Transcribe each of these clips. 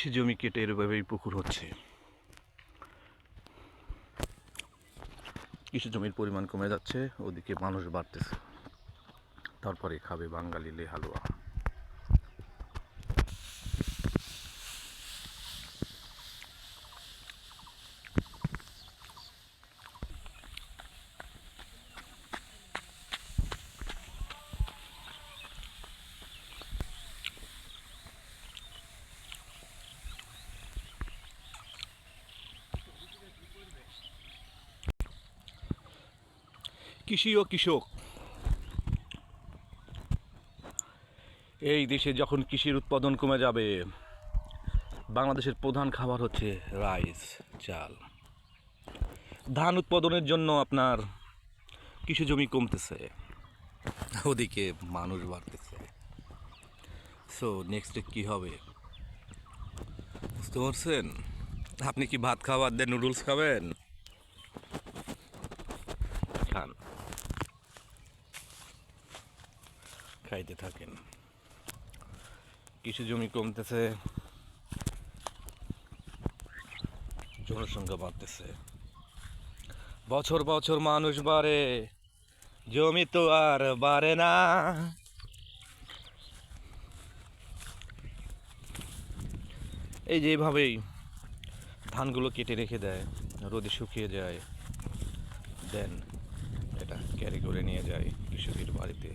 কৃষি জমি কেটে এরভাবেই পুকুর হচ্ছে। কৃষি জমির পরিমাণ কমে যাচ্ছে, ওদিকে মানুষ বাড়তেছে। তারপরে খাবে বাঙালি লে হালুয়া কৃষি ও কৃষক। এই দেশে যখন কৃষির উৎপাদন কমে যাবে, বাংলাদেশের প্রধান খাবার হচ্ছে রাইস, চাল। ধান উৎপাদনের জন্য আপনার কৃষি জমি কমতেছে, ওদিকে মানুষ বাড়তেছে। সো নেক্সটে কি হবে? বুঝতে পারছেন? আপনি কি ভাত খাবার দেন নুডলস খাবেন? খান। খাইতে থাকেন। কৃষি জমি কমতেছে, জনসংখ্যা বাড়তেছে। বছর বছর মানুষ বাড়ে, জমি তো আর বাড়ে না। এই যে এইভাবেই ধানগুলো কেটে রেখে দেয়, রোদে শুকিয়ে যায়, দেন এটা ক্যারি করে নিয়ে যায় কৃষকের বাড়িতে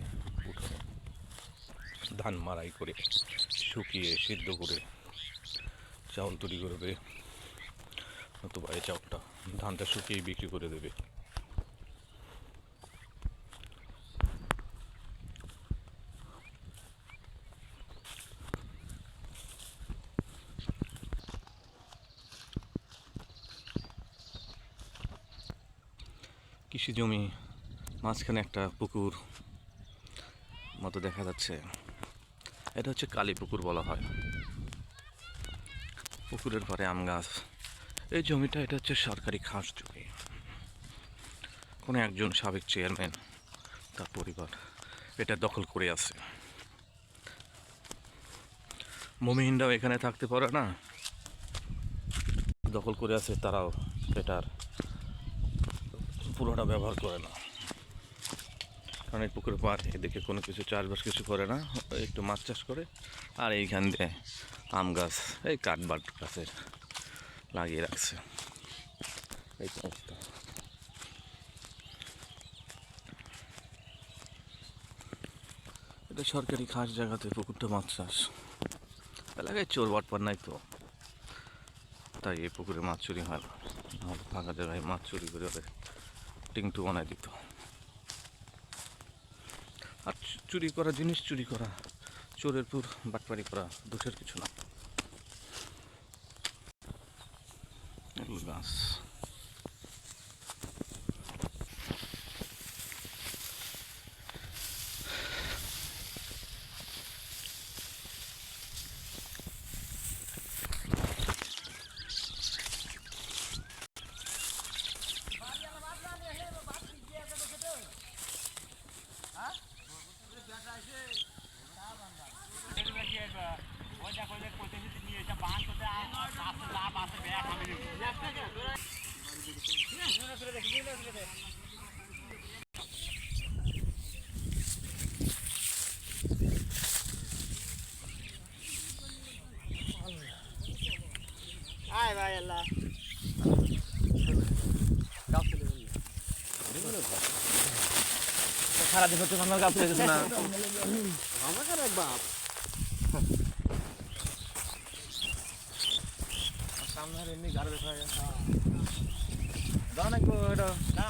উঠোনে। ধান মারাই করে শুকিয়ে সিদ্ধ করে চাউল তৈরি করবে নতুবা এই চাউলটা ধানটা শুকিয়ে বিক্রি করে দেবে। কৃষি জমি মাঝখানে একটা পুকুর মতো দেখা যাচ্ছে। এটা হচ্ছে কালী পুকুর বলা হয়। পুকুরের পরে আম গাছ। এই জমিটা, এটা হচ্ছে সরকারি খাস জমি। কোনো একজন সাবেক চেয়ারম্যান, তার পরিবার এটা দখল করে আছে। মমিহিনরাও এখানে থাকতে পারে না। দখল করে আছে, তারাও এটার পুরোটা ব্যবহার করে না। এই পুকুরের পার এদিকে কোনো কিছু চাষবাস কিছু করে না, একটু মাছ চাষ করে, আর এইখান দিয়ে আম গাছ, এই কাঠবাট গাছের লাগিয়ে রাখছে। এই অবস্থা। এটা সরকারি খাস জায়গাতে পুকুরটা মাছ চাষ। এলাকায় চোর বাটপার নাই তো। তাই এই পুকুরে মাছ চুরি হয় না। ফাঁকা জায়গায় মাছ চুরি করে টিংটু বানায় দিত। আর চুরি করা জিনিস চুরি করা চোরের পুর বাটপারি করা দুঃখের কিছু না। গাছ। ভাই আল্লাহ সারাদিন হচ্ছে আমার গাছ না এক বাপ সামনে এমনি গাড়ি দেখা যায় না এটা। না।